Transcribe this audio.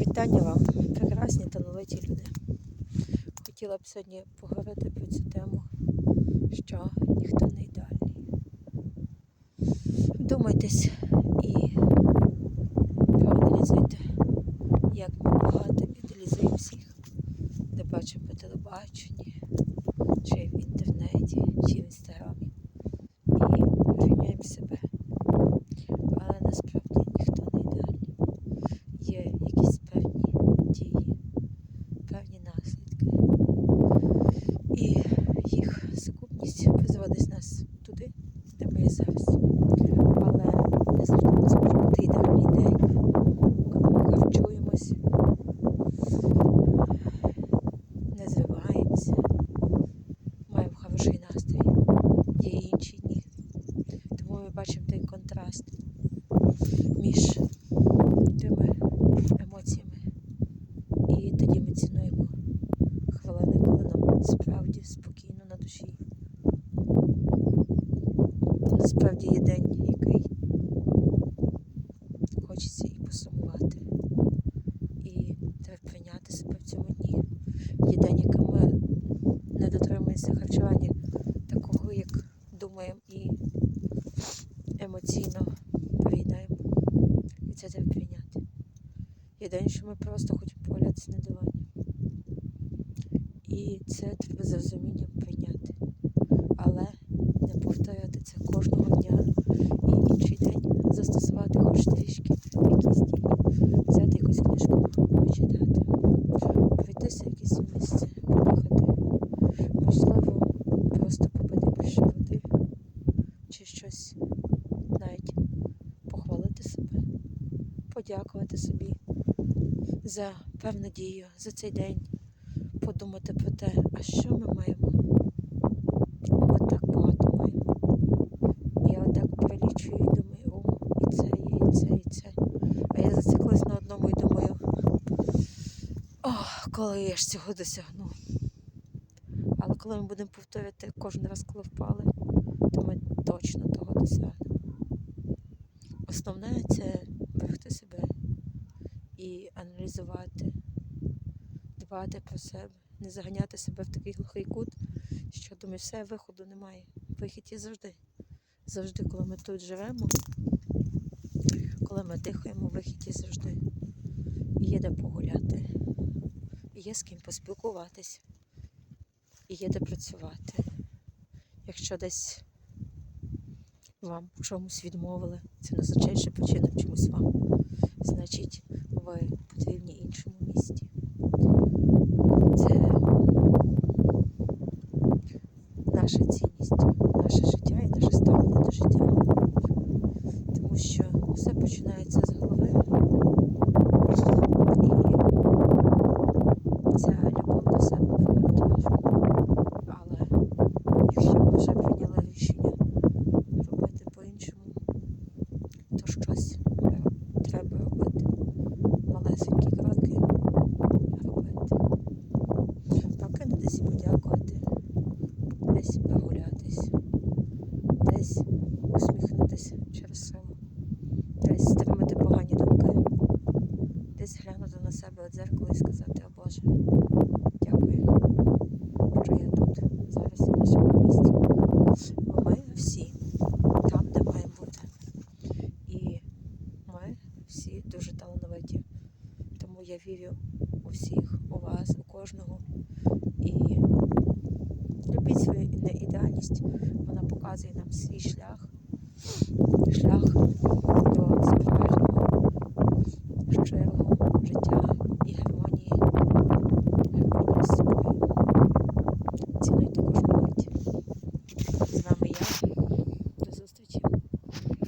Вітання вам, прекрасні талановиті люди. Хотіла б сьогодні поговорити про цю тему, що ніхто не ідеальний. Вдумайтесь і проаналізуйте, як ми багато ідеалізуємо всіх, де бачимо по телебаченні, чи в інтернеті, чи в інстаграмі. І рівняємо себе. Minas. Насправді є день, який хочеться і посумувати. І треба прийняти себе в цьому дні. Є день, який ми не дотримуємося харчування такого, як думаємо, і емоційно приїдаємо. І це треба прийняти. Є день, що ми просто хочемо повалятися на дивані. І це треба з розумінням прийняти. Але якесь місце, поїхати. Можливо, просто попити більше води чи щось навіть похвалити себе, подякувати собі за певну дію, за цей день, подумати про те, а що ми маємо. Ми так багато маємо. І я отак перелічую і думаю, о, і це є, і це, і це. А я зациклилась на одному і думаю, о, коли я ж цього досягну. Але коли ми будемо повторювати кожен раз, коли впали, то ми точно того досягнемо. Основне це берегти себе і аналізувати, дбати про себе, не заганяти себе в такий глухий кут, що думаю, все, виходу немає. Вихід є завжди. Завжди, коли ми тут живемо, коли ми дихаємо, вихід є завжди. І є де погуляти, є з ким поспілкуватись, і є де працювати. Якщо десь вам в чомусь відмовили, це не означає, що причина в чомусь вам. Значить, ви потрібні іншому місті. Це наша цінність, наше життя і наше ставлення до життя. Тому що все починається з голови. І ця любов до себе виходить важко. Але якщо ви вже прийняли рішення робити по-іншому, то щось е, треба робити. Малесенькі кроки робити. Прокинутись і подякувати, десь прогулятись, десь усміхнутися через силу, десь стримати погані думки, десь глянути на себе в дзеркало і сказати, о Боже, дякую, що я тут зараз і в нашому місті. Бо ми всі там, де маємо бути. І ми всі дуже талановиті. Тому я вірю у всіх, у вас, у кожного. І любіть свою неідеальність. Вона показує нам свій шлях, шлях